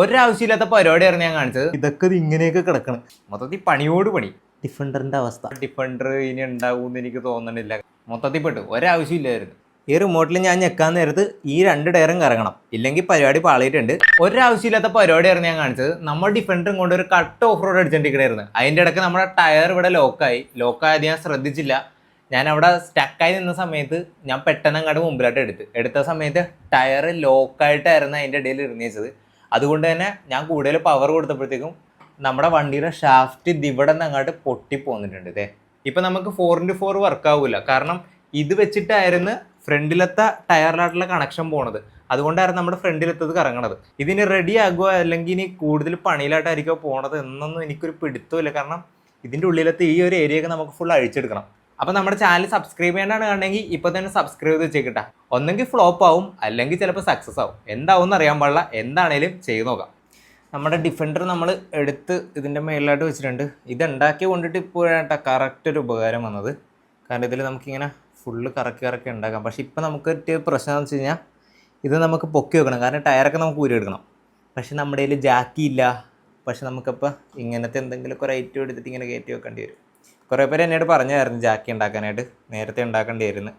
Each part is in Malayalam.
ഒരാവശ്യമില്ലാത്ത പരിപാടിയായിരുന്നു ഞാൻ കാണിച്ചത്. ഇതൊക്കെ ഇത് ഇങ്ങനെയൊക്കെ കിടക്കണം. മൊത്തത്തിൽ പണിയോട് പണി. ഡിഫൻഡറിന്റെ അവസ്ഥ. ഡിഫൻഡർ ഇനി ഉണ്ടാവും എനിക്ക് തോന്നണില്ല. മൊത്തത്തിൽ പെട്ടു. ഒരാവശ്യമില്ലായിരുന്നു. ഈ റിമോട്ടിൽ ഞാൻ ഞെക്കാൻ നേരത്ത് ഈ രണ്ട് ടയറും കറങ്ങണം. ഇല്ലെങ്കിൽ പരിപാടി പാളിയിട്ടുണ്ട്. ഒരാവശ്യമില്ലാത്ത പരിപാടിയായിരുന്നു ഞാൻ കാണിച്ചത്. നമ്മൾ ഡിഫൻഡറും കൊണ്ട് ഒരു കട്ട് ഓഫ് റോഡ് അടിച്ചിട്ടിരിക്കണായിരുന്നു അതിന്റെ ഇടയ്ക്ക് നമ്മുടെ ടയർ ഇവിടെ ലോക്കായി ലോക്കായത് ഞാൻ ശ്രദ്ധിച്ചില്ല. ഞാൻ അവിടെ സ്റ്റക്കായി നിന്ന സമയത്ത് ഞാൻ പെട്ടെന്ന് അങ്ങോട്ട് മുമ്പിലോട്ട് എടുത്തു. എടുത്ത സമയത്ത് ടയർ ലോക്കായിട്ടായിരുന്നു അതിന്റെ ഇടയിൽ ഇരുന്നേച്ചത് അതുകൊണ്ട് തന്നെ ഞാൻ കൂടുതൽ പവർ കൊടുത്തപ്പോഴത്തേക്കും നമ്മുടെ വണ്ടിയുടെ ഷാഫ്റ്റ് ഇവിടെ നിന്ന് അങ്ങോട്ട് പൊട്ടി പോന്നിട്ടുണ്ട് ഇതേ ഇപ്പം നമുക്ക് ഫോർ ഇന്റു ഫോർ വർക്ക് ആവില്ല കാരണം ഇത് വെച്ചിട്ടായിരുന്നു ഫ്രണ്ടിലത്തെ ടയറിലായിട്ടുള്ള കണക്ഷൻ പോണത്. അതുകൊണ്ടായിരുന്നു നമ്മുടെ ഫ്രണ്ടിലെത്തത് കറങ്ങണത്. ഇതിന് റെഡി ആകുമോ അല്ലെങ്കിൽ ഇനി കൂടുതൽ പണിയിലായിട്ടായിരിക്കുമോ പോണത് എന്നൊന്നും എനിക്കൊരു പിടുത്തമില്ല കാരണം ഇതിന്റെ ഉള്ളിലത്തെ ഈ ഒരു ഏരിയ ഒക്കെ നമുക്ക് ഫുൾ അഴിച്ചെടുക്കണം. അപ്പോൾ നമ്മുടെ ചാനൽ സബ്സ്ക്രൈബ് ചെയ്യേണ്ടതാണ് കണ്ടെങ്കിൽ ഇപ്പോൾ തന്നെ സബ്സ്ക്രൈബ് ചെയ്ത് വെച്ചേക്കിട്ടാ ഒന്നെങ്കിൽ ഫ്ലോപ്പ് ആവും അല്ലെങ്കിൽ ചിലപ്പോൾ സക്സസ് ആവും. എന്താവും എന്ന് അറിയാൻ പാടില്ല. എന്താണേലും ചെയ്തു നോക്കാം. നമ്മുടെ ഡിഫൻഡർ നമ്മൾ എടുത്ത് ഇതിന്റെ മേലിലായിട്ട് വെച്ചിട്ടുണ്ട്. ഇത് ഉണ്ടാക്കി കൊണ്ടിട്ട് ഇപ്പോഴാണ് കറക്റ്റ് ഒരു ഉപകാരം വന്നത്. കാരണം ഇതിൽ നമുക്കിങ്ങനെ ഫുള്ള് കറക്കി കറക്കി ഉണ്ടാക്കാം. പക്ഷേ ഇപ്പോൾ നമുക്ക് പറ്റിയ പ്രശ്നം എന്ന് വെച്ച് കഴിഞ്ഞാൽ ഇത് നമുക്ക് പൊക്കി വെക്കണം. കാരണം ടയറൊക്കെ നമുക്ക് ഊരിയെടുക്കണം പക്ഷേ നമ്മുടെ കയ്യിൽ ജാക്കി ഇല്ല. പക്ഷെ നമുക്കപ്പോൾ ഇങ്ങനത്തെ എന്തെങ്കിലുമൊക്കെ ഒരു ഐറ്റം എടുത്തിട്ട് ഇങ്ങനെ കയറ്റി വെക്കേണ്ടി വരും. കുറേ പേര് എന്നോട് പറഞ്ഞായിരുന്നു ജാക്കി ഉണ്ടാക്കാനായിട്ട്. നേരത്തെ ഉണ്ടാക്കേണ്ടിയായിരുന്നു.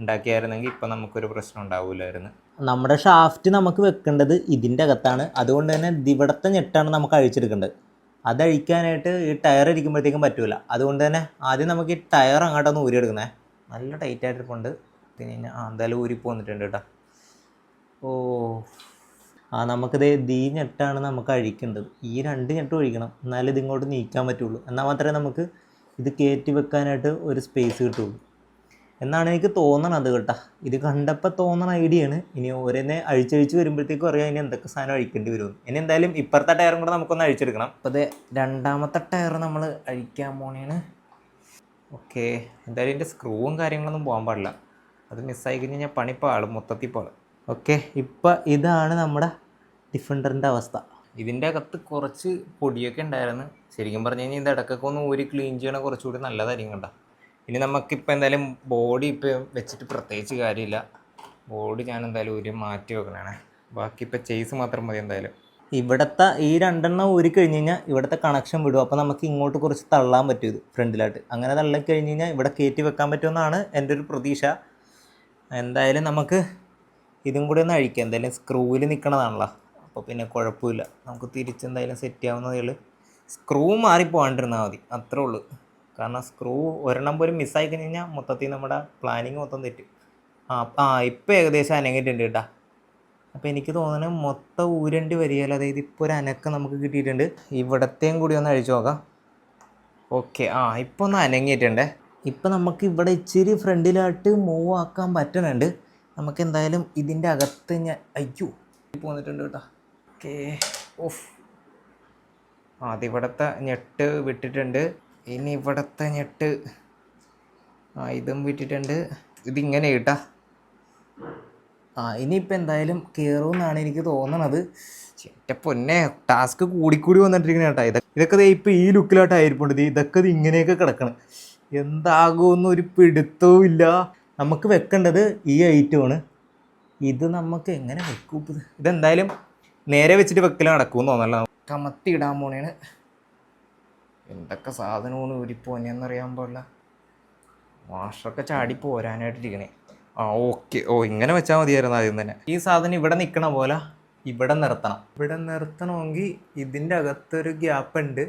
ഉണ്ടാക്കിയായിരുന്നെങ്കിൽ ഇപ്പം നമുക്കൊരു പ്രശ്നം ഉണ്ടാവില്ലായിരുന്നു നമ്മുടെ ഷാഫ്റ്റ് നമുക്ക് വെക്കേണ്ടത് ഇതിന്റെ അകത്താണ്. അതുകൊണ്ട് തന്നെ ഇവിടുത്തെ ഞെട്ടാണ് നമുക്ക് അഴിച്ചെടുക്കേണ്ടത്. അതഴിക്കാനായിട്ട് ഈ ടയർ ഇരിക്കുമ്പോഴത്തേക്കും പറ്റില്ല അതുകൊണ്ട് തന്നെ ആദ്യം നമുക്ക് ഈ ടയർ അങ്ങോട്ടൊന്ന് ഊരിയെടുക്കണേ നല്ല ടൈറ്റ് ആയിട്ടിരിപ്പുണ്ട് പിന്നെ ആ എന്തായാലും ഊരി പോന്നിട്ടുണ്ട് കേട്ടോ. ഓ ആ നമുക്കിത് ദീ ഞെട്ടാണ് നമുക്ക് അഴിക്കേണ്ടത്. ഈ രണ്ട് ഞെട്ടും ഒഴിക്കണം. എന്നാലേ ഇതിങ്ങോട്ട് നീക്കാൻ പറ്റുള്ളൂ. എന്നാൽ മാത്രമേ നമുക്ക് ഇത് കയറ്റി വെക്കാനായിട്ട് ഒരു സ്പേസ് കിട്ടുള്ളൂ. എന്നാണ് എനിക്ക് തോന്നണത് കേട്ടോ. ഇത് കണ്ടപ്പോൾ തോന്നണ ഐഡിയ ആണ്. ഇനി ഓരോന്നെ അഴിച്ചഴിച്ച് വരുമ്പോഴത്തേക്കും അറിയാം ഇനി എന്തൊക്കെ സാധനം അഴിക്കേണ്ടി വരും ഇനി എന്തായാലും ഇപ്പുറത്തെ ടയറും കൂടെ നമുക്കൊന്ന് അഴിച്ചെടുക്കണം. അപ്പോൾ അത് രണ്ടാമത്തെ ടയർ നമ്മൾ അഴിക്കാൻ പോണേണ്. ഓക്കെ എന്തായാലും ഇതിന്റെ സ്ക്രൂവും കാര്യങ്ങളൊന്നും പോകാൻ പാടില്ല. അത് മിസ്സായി കഴിഞ്ഞാൽ പണി പാളും മൊത്തത്തിൽ പാളും ഓക്കെ ഇപ്പം ഇതാണ് നമ്മുടെ ഡിഫൻഡറിന്റെ അവസ്ഥ. ഇതിന്റെ അകത്ത് കുറച്ച് പൊടിയൊക്കെ ഉണ്ടായിരുന്നു. ശരിക്കും പറഞ്ഞു കഴിഞ്ഞാൽ ഇത് ഇടയ്ക്കൊക്കെ ഒന്ന് ഊരി ക്ലീൻ ചെയ്യണ കുറച്ചുകൂടി നല്ലതായിരിക്കും കണ്ടോ. ഇനി നമുക്കിപ്പോൾ എന്തായാലും ബോഡി ഇപ്പോൾ വെച്ചിട്ട് പ്രത്യേകിച്ച് കാര്യമില്ല. ബോഡി ഞാൻ എന്തായാലും ഊരി മാറ്റി വെക്കണേ ബാക്കി ഇപ്പോൾ ചെയ്സ് മാത്രം മതി എന്തായാലും. ഇവിടുത്തെ ഈ രണ്ടെണ്ണം ഊരി കഴിഞ്ഞ് കഴിഞ്ഞാൽ ഇവിടുത്തെ കണക്ഷൻ വിടും. അപ്പോൾ നമുക്ക് ഇങ്ങോട്ട് കുറച്ച് തള്ളാൻ പറ്റും ഇത് ഫ്രണ്ടിലായിട്ട്. അങ്ങനെ തള്ളി കഴിഞ്ഞ് കഴിഞ്ഞാൽ ഇവിടെ കയറ്റി വെക്കാൻ പറ്റുമെന്നാണ് എന്റെ ഒരു പ്രതീക്ഷ. എന്തായാലും നമുക്ക് ഇതും കൂടി ഒന്ന് അഴിക്കാം. എന്തായാലും സ്ക്രൂവിൽ നിൽക്കണതാണല്ലോ അപ്പോൾ പിന്നെ കുഴപ്പമില്ല. നമുക്ക് തിരിച്ചെന്തായാലും സെറ്റ് ആവുന്നതിൽ സ്ക്രൂ മാറി പോകാണ്ടിരുന്നാൽ മതി. അത്രേ ഉള്ളൂ. കാരണം സ്ക്രൂ ഒരെണ്ണം പോലും മിസ്സായി കഴിഞ്ഞ് കഴിഞ്ഞാൽ മൊത്തത്തിൽ നമ്മുടെ പ്ലാനിങ് മൊത്തം തെറ്റും. ആ ആ ഇപ്പം ഏകദേശം അനങ്ങിയിട്ടുണ്ട് കേട്ടാ. അപ്പോൾ എനിക്ക് തോന്നുന്നത് മൊത്തം ഊരണ്ടി വരികയല്ല. അതായത് ഇപ്പോൾ ഒരു അനക്കം നമുക്ക് കിട്ടിയിട്ടുണ്ട്. ഇവിടത്തെയും കൂടി ഒന്ന് അഴിച്ചു നോക്കാം. ഓക്കെ ആ ഇപ്പോൾ ഒന്ന് അനങ്ങിയിട്ടുണ്ട്. ഇപ്പം നമുക്ക് ഇവിടെ ഇച്ചിരി ഫ്രണ്ടിലായിട്ട് മൂവ് ആക്കാൻ പറ്റുന്നുണ്ട്. നമുക്ക് എന്തായാലും ഇതിന്റെ അകത്ത് ഞാൻ അയ്യോ പോന്നിട്ടുണ്ട് കേട്ടോ. ഓക്കെ. ഓഫ് ആദ്യം ഇവിടുത്തെ ഞെട്ട് വിട്ടിട്ടുണ്ട്. ഇനി ഇവിടുത്തെ ഞെട്ട്. ആ ഇതും വിട്ടിട്ടുണ്ട്. ഇതിങ്ങനെ കേട്ടാ ആ ഇനിയിപ്പോൾ എന്തായാലും കയറുമെന്നാണ് എനിക്ക് തോന്നണത്. ചേട്ട പൊന്നെ ടാസ്ക് കൂടിക്കൂടി വന്നിട്ടിരിക്കണ കേട്ടോ. ഇതൊക്കെ ഇതൊക്കെ ഇപ്പോൾ ഈ ലുക്കിലോട്ടായിരിപ്പുണ്ട്. ഇത് ഇതൊക്കെ ഇത് ഇങ്ങനെയൊക്കെ കിടക്കണം. എന്താകുമെന്ന് ഒരു പിടുത്തവും ഇല്ല. നമുക്ക് വെക്കേണ്ടത് ഈ ഐറ്റമാണ്. ഇത് നമുക്ക് എങ്ങനെ വെക്കും ഇതെന്തായാലും നേരെ വെച്ചിട്ട് വെക്കൽ നടക്കും തോന്നല്ല കമത്തി ഇടാൻ പോണേണ്. എന്തൊക്കെ സാധനമാണ് ഊരിപ്പോന്നെന്നറിയാൻ പാടില്ല. വാഷറൊക്കെ ചാടി പോരാനായിട്ട് പോരാനായിട്ടിരിക്കണേ. ആ ഓക്കെ. ഓ ഇങ്ങനെ വെച്ചാൽ മതിയായിരുന്നു ആദ്യം തന്നെ. ഈ സാധനം ഇവിടെ നിൽക്കണ പോലെ ഇവിടെ നിർത്തണം. ഇവിടെ നിർത്തണമെങ്കിൽ ഇതിന്റെ അകത്തൊരു ഗ്യാപ്പ് ഉണ്ട്.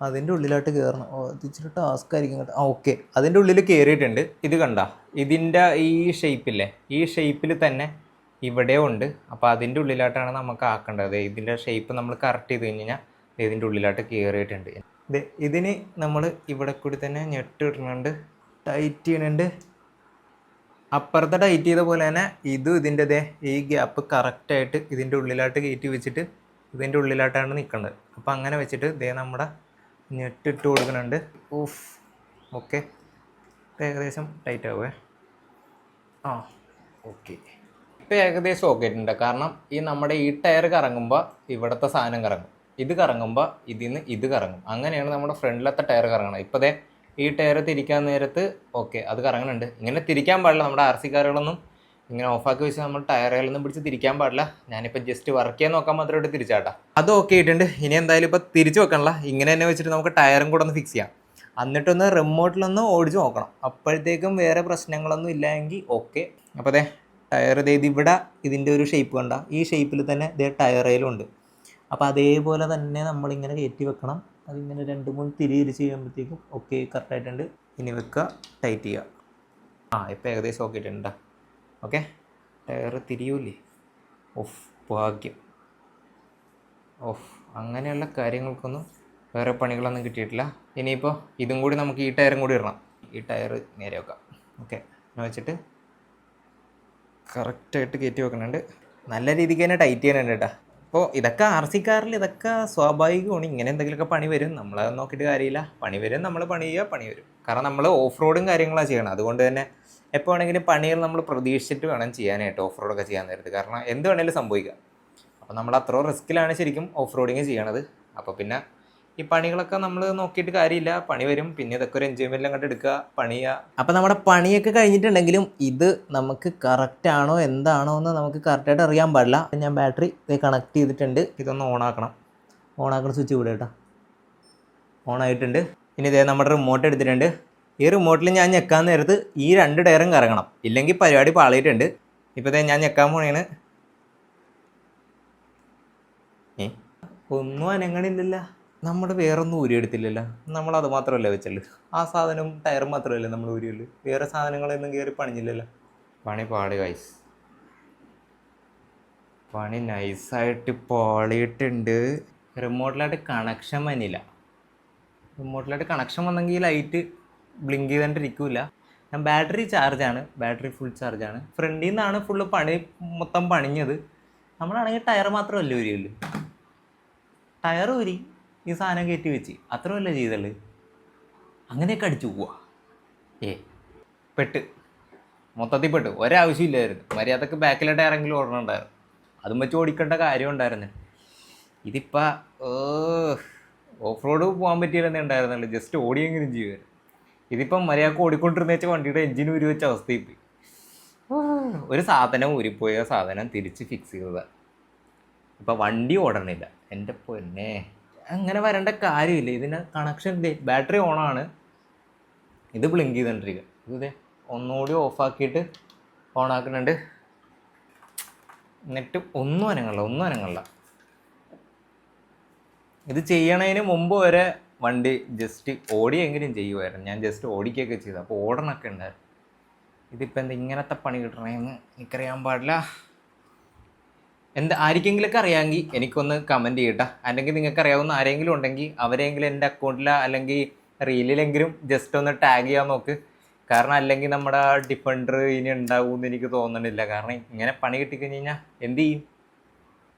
അതിന്റെ ഉള്ളിലോട്ട് കയറണം ഓ ഇച്ചിരി ടാസ്ക് ആയിരിക്കും കേട്ടോ. ആ ഓക്കെ. അതിന്റെ ഉള്ളിൽ കയറിയിട്ടുണ്ട് ഇത് കണ്ട. ഇതിന്റെ ഈ ഷേപ്പില്ലേ ഈ ഷേപ്പിൽ തന്നെ ഇവിടെ ഉണ്ട്. അപ്പോൾ അതിന്റെ ഉള്ളിലായിട്ടാണ് നമുക്ക് ആക്കേണ്ടത്. ഇതിന്റെ ഷേപ്പ് നമ്മൾ കറക്റ്റ് ചെയ്ത് കഴിഞ്ഞ് കഴിഞ്ഞാൽ ഇതിന്റെ ഉള്ളിലായിട്ട് കയറിയിട്ടുണ്ട് ഇത് ഇതിന് നമ്മൾ ഇവിടെ കൂടി തന്നെ ഞെട്ട് ഇടുന്നുണ്ട്. ടൈറ്റ് ചെയ്യുന്നുണ്ട്. അപ്പുറത്തെ ടൈറ്റ് ചെയ്ത പോലെ തന്നെ ഇതും ഇതിന്റെ ഈ ഗ്യാപ്പ് കറക്റ്റായിട്ട് ഇതിന്റെ ഉള്ളിലായിട്ട് കയറ്റി വെച്ചിട്ട് ഇതിന്റെ ഉള്ളിലായിട്ടാണ് നിൽക്കേണ്ടത് അപ്പോൾ അങ്ങനെ വെച്ചിട്ട് ദേ നമ്മുടെ ഞെട്ടിട്ട് കൊടുക്കുന്നുണ്ട്. ഓഫ് ഓക്കെ ഏകദേശം ടൈറ്റ് ആവുമേ ആ ഓക്കെ ഇപ്പോൾ ഏകദേശം ഓക്കെ ആയിട്ടുണ്ട് കാരണം ഈ നമ്മുടെ ഈ ടയർ കറങ്ങുമ്പോൾ ഇവിടുത്തെ സാധനം കറങ്ങും. ഇത് കറങ്ങുമ്പോൾ ഇതിൽ നിന്ന് ഇത് കറങ്ങും. അങ്ങനെയാണ് നമ്മുടെ ഫ്രണ്ടിലത്തെ ടയർ കറങ്ങണം ഇപ്പോൾ ദേ ഈ ടയർ തിരിക്കാൻ നേരത്ത് ഓക്കെ അത് കറങ്ങുന്നുണ്ട് ഇങ്ങനെ തിരിക്കാൻ പാടില്ല. നമ്മുടെ ആർ സി കാറുകളൊന്നും ഇങ്ങനെ ഓഫാക്കി വെച്ച് നമ്മൾ ടയറുകളൊന്നും പിടിച്ച് തിരിക്കാൻ പാടില്ല. ഞാനിപ്പോൾ ജസ്റ്റ് വർക്ക് ചെയ്യാൻ നോക്കാൻ മാത്രമായിട്ട് തിരിച്ചാട്ടാ. അത് ഓക്കെ ആയിട്ടുണ്ട്. ഇനി എന്തായാലും ഇപ്പോൾ തിരിച്ചു വെക്കണല്ല. ഇങ്ങനെ തന്നെ വെച്ചിട്ട് നമുക്ക് ടയറും കൂടെ ഒന്ന് ഫിക്സ് ചെയ്യാം. എന്നിട്ടൊന്ന് റിമോട്ടിലൊന്ന് ഓടിച്ച് നോക്കണം. അപ്പോഴത്തേക്കും വേറെ പ്രശ്നങ്ങളൊന്നും ഇല്ലെങ്കിൽ ഓക്കെ അപ്പോൾ അതെ ടയർ ഇതേ ഇത് ഇവിടെ ഇതിന്റെ ഒരു ഷേപ്പ് കണ്ട? ഈ ഷേപ്പിൽ തന്നെ ഇതേ ടയറയിലുണ്ട് അപ്പോൾ അതേപോലെ തന്നെ നമ്മളിങ്ങനെ കയറ്റി വെക്കണം. അതിങ്ങനെ രണ്ട് മൂന്ന് തിരി തിരിച്ച് ചെയ്യുമ്പോഴത്തേക്കും ഓക്കെ കറക്റ്റായിട്ടുണ്ട് ഇനി വെക്കുക ടൈറ്റ് ചെയ്യുക ആ ഇപ്പോൾ ഏകദേശം ഓക്കെ ആയിട്ടുണ്ട് ഓക്കെ ടയർ തിരിയൂലേ ഓഫ് ഭാഗ്യം. ഓഫ് അങ്ങനെയുള്ള കാര്യങ്ങൾക്കൊന്നും വേറെ പണികളൊന്നും കിട്ടിയിട്ടില്ല. ഇനിയിപ്പോൾ ഇതും കൂടി നമുക്ക് ഈ ടയറും കൂടി ഇടണം. ഈ ടയർ നേരെ വെക്കാം. ഓക്കെ എന്ന് വെച്ചിട്ട് കറക്റ്റായിട്ട് കയറ്റി വെക്കുന്നുണ്ട്. നല്ല രീതിക്ക് തന്നെ ടൈറ്റ് ചെയ്യാനുണ്ട് കേട്ടോ. അപ്പോൾ ഇതൊക്കെ ആർ സി കാറിൽ ഇതൊക്കെ സ്വാഭാവികമാണ്. ഇങ്ങനെ എന്തെങ്കിലുമൊക്കെ പണി വരും. നമ്മൾ നോക്കിയിട്ട് കാര്യമില്ല. പണി വരും നമ്മൾ പണി ചെയ്യുക പണി വരും. കാരണം നമ്മൾ ഓഫ് റോഡും കാര്യങ്ങളാണ് ചെയ്യണം അതുകൊണ്ട് തന്നെ എപ്പോൾ വേണമെങ്കിലും പണികൾ നമ്മൾ പ്രതീക്ഷിച്ചിട്ട് വേണം ചെയ്യാനായിട്ട് ഓഫ് റോഡൊക്കെ ചെയ്യാൻ നേരത്ത്. കാരണം എന്ത് വേണമെങ്കിലും സംഭവിക്കാം. അപ്പോൾ നമ്മൾ അത്ര റിസ്ക്കിലാണ് ശരിക്കും ഓഫ് റോഡിങ് ചെയ്യണത്. അപ്പോൾ പിന്നെ ഈ പണികളൊക്കെ നമ്മൾ നോക്കിയിട്ട് കാര്യമില്ല. പണി വരും. പിന്നെ ഇതൊക്കെ ഒരു എൻജോയ്മെന്റിൽ അങ്ങോട്ട് എടുക്കുക പണിയുക. അപ്പോൾ നമ്മുടെ പണിയൊക്കെ കഴിഞ്ഞിട്ടുണ്ടെങ്കിലും ഇത് നമുക്ക് കറക്റ്റ് ആണോ എന്താണോ എന്ന് നമുക്ക് കറക്റ്റായിട്ട് അറിയാൻ പാടില്ല. ഞാൻ ബാറ്ററി ഇത് കണക്ട് ചെയ്തിട്ടുണ്ട്. ഇതൊന്ന് ഓണാക്കണം ആക്കുന്ന സ്വിച്ച് ഇവിടെ കേട്ടോ. ഓൺ ആയിട്ടുണ്ട്. ഇനി ഇതേ നമ്മുടെ റിമോട്ട് എടുത്തിട്ടുണ്ട്. ഈ റിമോട്ടിൽ ഞാൻ ഞെക്കാൻ നേരത്ത് ഈ രണ്ട് ടയറും കറങ്ങണം ഇല്ലെങ്കിൽ പരിപാടി പാളിയിട്ടുണ്ട്. ഇപ്പോൾ ദേ ഞാൻ ഞെക്കാൻ പോണേണ്. ഒന്നും അനങ്ങണില്ലല്ല. നമ്മൾ വേറൊന്നും ഊരിയെടുത്തില്ലല്ലോ. നമ്മൾ അത് മാത്രമല്ല വെച്ചുള്ളൂ ആ സാധനം ടയർ മാത്രമല്ലേ നമ്മൾ ഊരിയുള്ളൂ വേറെ സാധനങ്ങളൊന്നും കയറി പണിഞ്ഞില്ലല്ലോ. പണി പാട് കൈസ് പണി നൈസായിട്ട് പാളിയിട്ടുണ്ട്. റിമോട്ടിലായിട്ട് കണക്ഷൻ വന്നില്ല. റിമോട്ടിലായിട്ട് കണക്ഷൻ വന്നെങ്കിൽ ലൈറ്റ് ബ്ലിങ്ക് ചെയ്തുകൊണ്ടിരിക്കില്ല ഞാൻ ബാറ്ററി ചാർജാണ് ബാറ്ററി ഫുൾ ചാർജാണ് ഫ്രണ്ടിൽ നിന്നാണ് ഫുള്ള് പണി മൊത്തം പണിഞ്ഞത്. നമ്മളാണെങ്കിൽ ടയർ മാത്രമല്ലേ ഊരിയുള്ളൂ ടയർ ഊരി ഈ സാധനം കയറ്റി വെച്ച്. അത്രമല്ല ചെയ്തൽ അങ്ങനെയൊക്കെ അടിച്ചു പോവാ. ഏ പെട്ട്. മൊത്തത്തിൽ പെട്ട്. ഒരാവശ്യമില്ലായിരുന്നു. മര്യാദയ്ക്ക് ബാക്കിലെ ടയറെങ്കിലും ഓടണുണ്ടായിരുന്നു. അതും വെച്ച് ഓടിക്കേണ്ട കാര്യം ഉണ്ടായിരുന്നു. ഇതിപ്പോൾ ഓഫ് റോഡ് പോകാൻ പറ്റിയില്ലെന്നേ ഉണ്ടായിരുന്നുള്ളൂ. ജസ്റ്റ് ഓടിയെങ്കിലും ചെയ്യുമായിരുന്നു ഇതിപ്പം മര്യാദയ്ക്ക് ഓടിക്കൊണ്ടിരുന്ന വണ്ടിയുടെ എഞ്ചിൻ ഊരി വെച്ച അവസ്ഥയിൽ പോയി. ഒരു സാധനം ഊരിപ്പോയ സാധനം തിരിച്ച് ഫിക്സ് ചെയ്തതാണ് ഇപ്പം വണ്ടി ഓടണില്ല. എന്റെ പൊന്നെ. അങ്ങനെ വരേണ്ട കാര്യമില്ല. ഇതിന് കണക്ഷൻ ബാറ്ററി ഓണാണ് ഇത് ബ്ലിങ്ക് ചെയ്തുകൊണ്ടിരിക്കുക ഇതേ ഒന്നുകൂടി ഓഫാക്കിയിട്ട് ഓണാക്കുന്നുണ്ട് എന്നിട്ട് ഒന്നും അനങ്ങളില്ല ഒന്നും അനങ്ങളില്ല ഇത് ചെയ്യണതിന് മുമ്പ് വരെ വണ്ടി ജസ്റ്റ് ഓടിയെങ്കിലും ചെയ്യുമായിരുന്നു ഞാൻ ജസ്റ്റ് ഓടിക്കുകയൊക്കെ ചെയ്തു. അപ്പോൾ ഓടണമൊക്കെ ഉണ്ടായിരുന്നു. ഇതിപ്പോൾ എന്താ ഇങ്ങനത്തെ പണി കിട്ടണമെന്ന് എനിക്കറിയാൻ പാടില്ല. എന്ത് ആർക്കെങ്കിലൊക്കെ അറിയാമെങ്കിൽ എനിക്കൊന്ന് കമന്റ് ചെയ്യട്ടെ. അല്ലെങ്കിൽ നിങ്ങൾക്ക് അറിയാവുന്ന ആരെങ്കിലും ഉണ്ടെങ്കിൽ അവരെങ്കിലും എന്റെ അക്കൗണ്ടിൽ അല്ലെങ്കിൽ റീലിലെങ്കിലും ജസ്റ്റ് ഒന്ന് ടാഗ് ചെയ്യാൻ നോക്ക്. കാരണം അല്ലെങ്കിൽ നമ്മുടെ ഡിഫൻഡർ ഇനി ഉണ്ടാവും എന്ന് എനിക്ക് തോന്നണില്ല. കാരണം ഇങ്ങനെ പണി കിട്ടിക്കഴിഞ്ഞ് കഴിഞ്ഞാൽ എന്ത് ചെയ്യും?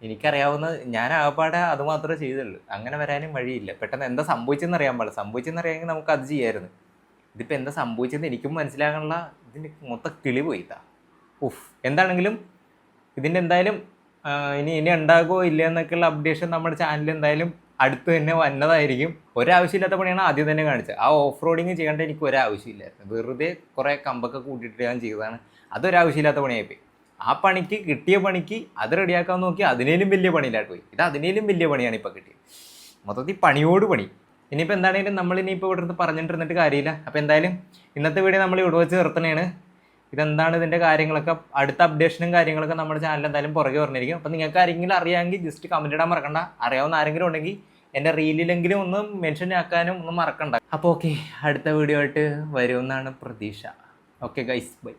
എനിക്കറിയാവുന്ന ഞാൻ ആകപ്പാടെ അത് മാത്രമേ ചെയ്തുള്ളൂ. അങ്ങനെ വരാനും വഴിയില്ല. പെട്ടെന്ന് എന്താ സംഭവിച്ചെന്ന് അറിയാൻ പാടില്ല. സംഭവിച്ചെന്ന് അറിയാമെങ്കിൽ നമുക്ക് അത് ചെയ്യാമായിരുന്നു ഇതിപ്പോൾ എന്താ സംഭവിച്ചെന്ന് എനിക്കും മനസ്സിലാകാനുള്ള ഇതിന്റെ മൊത്തം കിളി പോയിത്താ ഉഫ് എന്താണെങ്കിലും ഇതിന്റെ എന്തായാലും ഇനി ഇനി ഉണ്ടാകുമോ ഇല്ല എന്നൊക്കെയുള്ള അപ്ഡേഷൻ നമ്മുടെ ചാനലിൽ എന്തായാലും അടുത്ത് തന്നെ വന്നതായിരിക്കും. ഒരാവശ്യമില്ലാത്ത പണിയാണ് ആദ്യം തന്നെ കാണിച്ചത്. ആ ഓഫ് റോഡിങ് ചെയ്യേണ്ട എനിക്ക് ഒരാവശ്യമില്ലായിരുന്നു. വെറുതെ കുറേ കമ്പൊക്കെ കൂട്ടിയിട്ട് ഞാൻ ചെയ്തതാണ്. അതൊരാവശ്യമില്ലാത്ത പണിയായിപ്പോയി. ആ പണിക്ക് കിട്ടിയ പണിക്ക് അത് റെഡിയാക്കാൻ നോക്കി അതിനേലും വലിയ പണിയിലായിട്ട് പോയി ഇത് അതിനേലും വലിയ പണിയാണ് ഇപ്പോൾ കിട്ടിയത്. മൊത്തത്തിൽ പണിയോട് പണി. ഇനിയിപ്പോൾ എന്താണെങ്കിലും നമ്മൾ ഇനിയിപ്പോൾ ഇവിടെ നിന്ന് പറഞ്ഞിട്ടിരുന്നിട്ട് കാര്യമില്ല. അപ്പോൾ എന്തായാലും ഇന്നത്തെ വീഡിയോ നമ്മൾ ഇവിടെ വെച്ച് നിർത്തണേണ് ഇതെന്താണ് ഇതിന്റെ കാര്യങ്ങളൊക്കെ? അടുത്ത അപ്ഡേഷനും കാര്യങ്ങളൊക്കെ നമ്മുടെ ചാനൽ എന്തായാലും പുറകെ പറഞ്ഞിരിക്കും അപ്പോൾ നിങ്ങൾക്ക് ആരെങ്കിലും അറിയാമെങ്കിൽ ജസ്റ്റ് കമന്റ് ഇടാൻ മറക്കണ്ട. അറിയാവുന്ന ആരെങ്കിലും ഉണ്ടെങ്കിൽ എന്റെ റീലിലെങ്കിലും ഒന്ന് മെൻഷൻ ആക്കാനും ഒന്നും മറക്കണ്ട. അപ്പോൾ ഓക്കെ അടുത്ത വീഡിയോ ആയിട്ട് വരുമെന്നാണ് പ്രതീക്ഷ. Okay guys bye